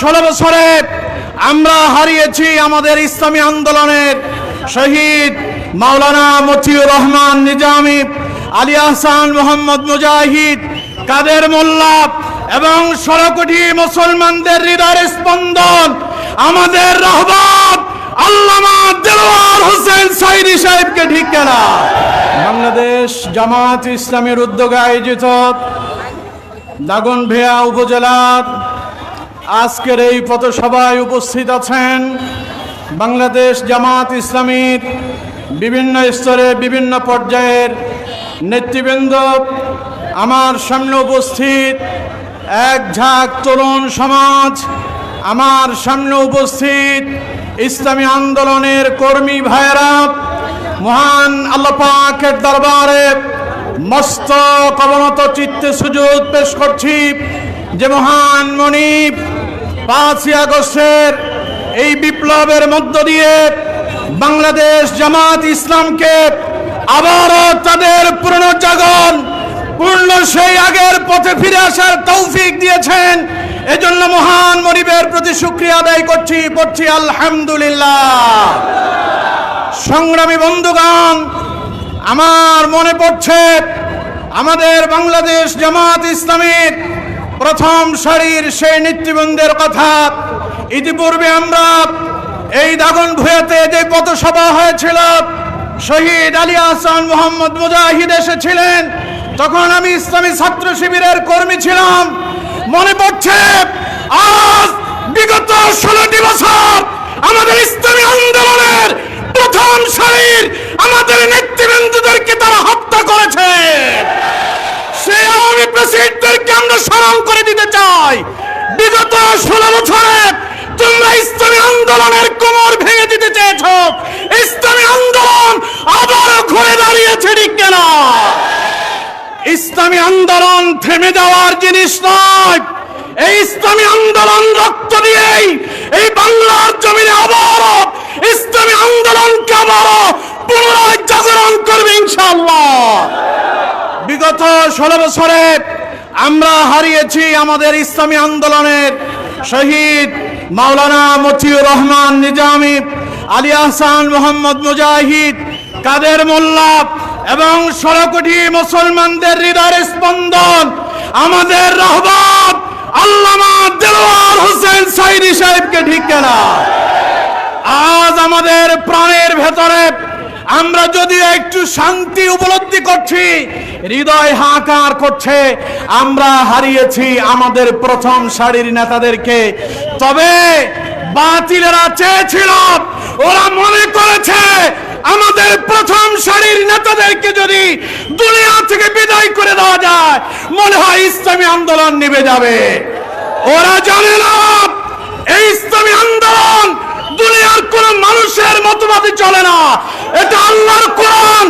ষোলো বছরে আমরা হারিয়েছি আমাদের ইসলামী আন্দোলনের শহীদ মাওলানা মতিউর রহমান নিজামী, আলী আহসান মোহাম্মদ মুজাহিদ, কাদের মোল্লা এবং ষোলো কোটি মুসলমানদের হৃদয়ের স্পন্দন, আমাদের রহমান আল্লামা দেলোয়ার হোসেন সাইদি সাহেবকে ঠিক কেনা। বাংলাদেশ জামাত ইসলামের উদ্যোগে আয়োজিত দাগনভেয়া উপজেলার আজকের এই পথসভায় উপস্থিত আছেন বাংলাদেশ জামাত ইসলামীর বিভিন্ন স্তরে, বিভিন্ন পর্যায়ের নেতৃবৃন্দ। আমার সামনে উপস্থিত এক ঝাঁক তরুণ সমাজ, আমার সামনে উপস্থিত ইসলামী আন্দোলনের কর্মী ভাইয়েরা, মহান আল্লাহ পাকের দরবারে মস্ত কবনত চিত্তে সুযোগ পেশ করছি যে মহান মনিব পাঁচই আগস্টের এই বিপ্লবের মধ্য দিয়ে বাংলাদেশ জামাত ইসলামকে আবারও তাদের পুনর্জাগরণ পূর্ণ সেই আগের পথে ফিরে আসার তৌফিক দিয়েছেন। এজন্য মহান মনিবের প্রতি শুক্রিয়া আদায় করছি, পড়ছি আলহামদুলিল্লাহ। সংগ্রামী বন্ধুগণ, আমার মনে পড়ছে, আমাদের বাংলাদেশ জামাত ইসলামীর প্রথম সারির সেই নেতৃবৃন্দের কথা ইতিপূর্বে আমরা এই দাগন ভুয়াতে যে পথসভা হয়েছিল, শহীদ আলী আহসান মোহাম্মদ মুজাহিদ এসেছিলেন। তখন আমি ইসলামী ছাত্র শিবিরের কর্মী ছিলাম। মনে পড়ছে, আজ বিগত ষোলোটি বছর আমাদের ইসলামী আন্দোলনের প্রথম সারির আমাদের নেতৃবৃন্দদেরকে তারা হত্যা করেছে সেই আওয়ামী প্রেসিডেন্টদেরকে আমরা স্মরণ করে দিতে বিগত ষোলো বছরে তোমরা ইসলামী আন্দোলনের কোমর ভেঙে দিতে চেয়েছ। ইসলামী আন্দোলন আবার ঘুরে দাঁড়িয়েছে, ঠিক কেন? ইসলামী আন্দোলন থেমে যাওয়ার জিনিস নয়। এই ইসলামী আন্দোলন রক্ত দিয়েই এই বাংলার জমিনে আবারও ইসলামী আন্দোলনকে আবারও পুনরায় জাগরণ করবে ইনশাআল্লাহ। বিগত ষোলো বছরে আমরা হারিয়েছি আমাদের ইসলামী আন্দোলনের শহীদ মাওলানা মতিউর রহমান নিজামী, আলী আহসান মোহাম্মদ মুজাহিদ, কাদের মোল্লা এবং ষোলো কোটি মুসলমানদের হৃদয়ের স্পন্দন, আমাদের রহমান আল্লামা দেলোয়ার হোসেন সাইদি সাহেবকে ঠিক কেনা। আজ আমাদের প্রাণের ভেতরে আমরা যদি একটু শান্তি উপলব্ধি করছি হৃদয় হাহাকার করছে। আমরা হারিয়েছি আমাদের প্রথম সারির নেতাদেরকে। তবে বাতিলেরা চেয়েছিল, ওরা মনে করেছে আমাদের প্রথম সারির নেতাদেরকে যদি দুনিয়া থেকে বিদায় করে দেওয়া যায়, মনে হয় ইসলামী আন্দোলন নিভে যাবে। ওরা জানে না, এই ইসলামী আন্দোলন দুনিয়ার কোন মানুষের মতবাদে চলে না। এটা আল্লাহর কোরআন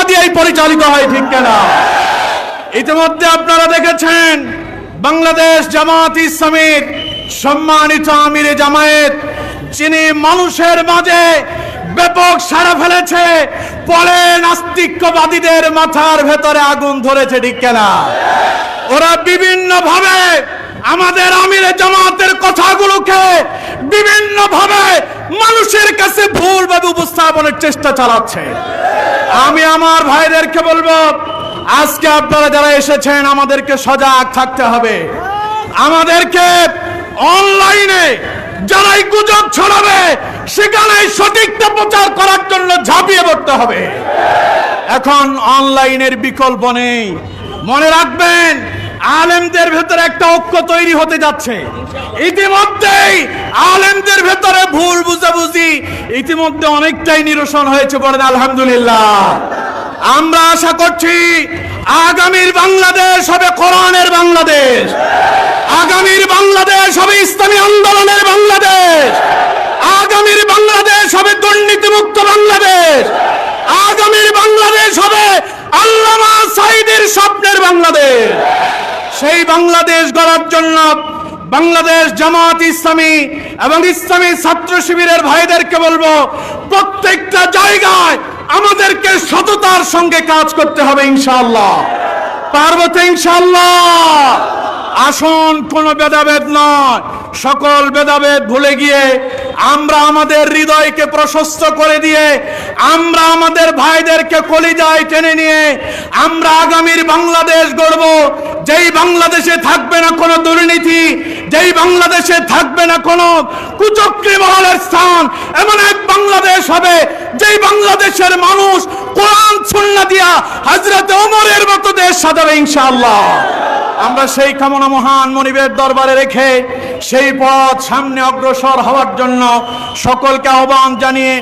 সুন্নাহ দিয়েই পরিচালিত হয়, ঠিক কেনা? ইতিমধ্যে আপনারা দেখেছেন, বাংলাদেশ জামাত ইসলামের সম্মানিত আমিরে জামায়াত, যিনি মানুষের মাঝে ব্যাপক সারা ফেলেছে পরে নাস্তিক্যবাদীদের মাথার ভেতরে আগুন ধরেছে, ঠিক কেনা? ওরা বিভিন্ন ভাবে আমাদের আমিরে জামাতের কথাগুলোকে বিভিন্ন ভাবে মানুষের কাছে ভুলভাবে উপস্থাপনের চেষ্টা চালাচ্ছে। আমি আমার ভাইদেরকে বলব, আজকে আপনারা যারা এসেছেন, আমাদেরকে সজাগ থাকতে হবে। আমাদেরকে অনলাইনে যারাই গুজব ছড়াবে সেখানে সঠিকটা প্রচার করার জন্য ঝাঁপিয়ে পড়তে হবে। এখন অনলাইনের বিকল্প নেই। মনে রাখবেন, আলেমদের ভেতরে একটা ঐক্য তৈরি হতে যাচ্ছে। ইতিমধ্যেই আলেমদের ভেতরে ভুল ইতিমধ্যে অনেকটাই নিরসন হয়েছে বলেন, আলহামদুলিল্লাহ। আমরা আশা করছি আগামীর বাংলাদেশ হবে কোরআনের বাংলাদেশ। আগামীর বাংলাদেশ হবে ইসলামী আন্দোলনের বাংলাদেশ। আগামীর বাংলাদেশ হবে দুর্নীতিমুক্ত বাংলাদেশ। আগামীর বাংলাদেশ হবে আল্লামা সাইদের স্বপ্নের বাংলাদেশ। সেই বাংলাদেশ গড়ার জন্য বাংলাদেশ জামাত ইসলামী এবং ইসলামী ছাত্র শিবিরের ভাইদেরকে বলব, প্রত্যেকটা জায়গায় আমাদেরকে সততার সঙ্গে কাজ করতে হবে ইনশাআল্লাহ। পার্বত ইনশাআল্লাহ। আসন কোনো ভেদাভেদ নয়। সকল ভেদাভেদ ভুলে গিয়ে আমরা আমাদের হৃদয়কে প্রশস্ত করে দিয়ে, আমরা আমাদের ভাইদেরকে কলিজায় টেনে নিয়ে আমরা আগামীর বাংলাদেশ গড়ব। যেই বাংলাদেশে থাকবে না কোনো দুর্নীতি যেই বাংলাদেশে থাকবে না কোনো কুচক্রী মহলের স্থান, এমন এক বাংলাদেশ হবে যেই বাংলাদেশের মানুষ কোরআন সুন্না দিয়া হযরত ওমরের মতো দেশ সাজাবে ইনশাআল্লাহ। আমরা সেই কামনা মহান মনিবের দরবারে রেখে সেই পথ সামনে অগ্রসর হওয়ার জন্য সকলকে আহ্বান জানিয়ে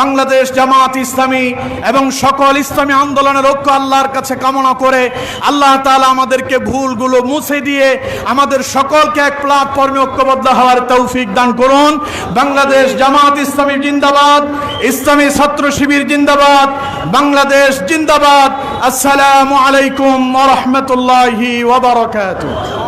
বাংলাদেশ জামাত ইসলামী এবং সকল ইসলামী আন্দোলনের ঐক্য আল্লাহর কাছে কামনা করে আল্লাহ তালা আমাদেরকে ভুলগুলো মুছে দিয়ে আমাদের সকলকে এক প্ল্যাটফর্মে ঐক্যবদ্ধ হওয়ার তৌফিক দান করুন। বাংলাদেশ জামাত ইসলামী জিন্দাবাদ, ইসলামী ছাত্র শিবির জিন্দাবাদ, বাংলাদেশ জিন্দাবাদ। আসসালামু আলাইকুম রাহমাতুল্লাহি ওয়া বারাকাতুহু।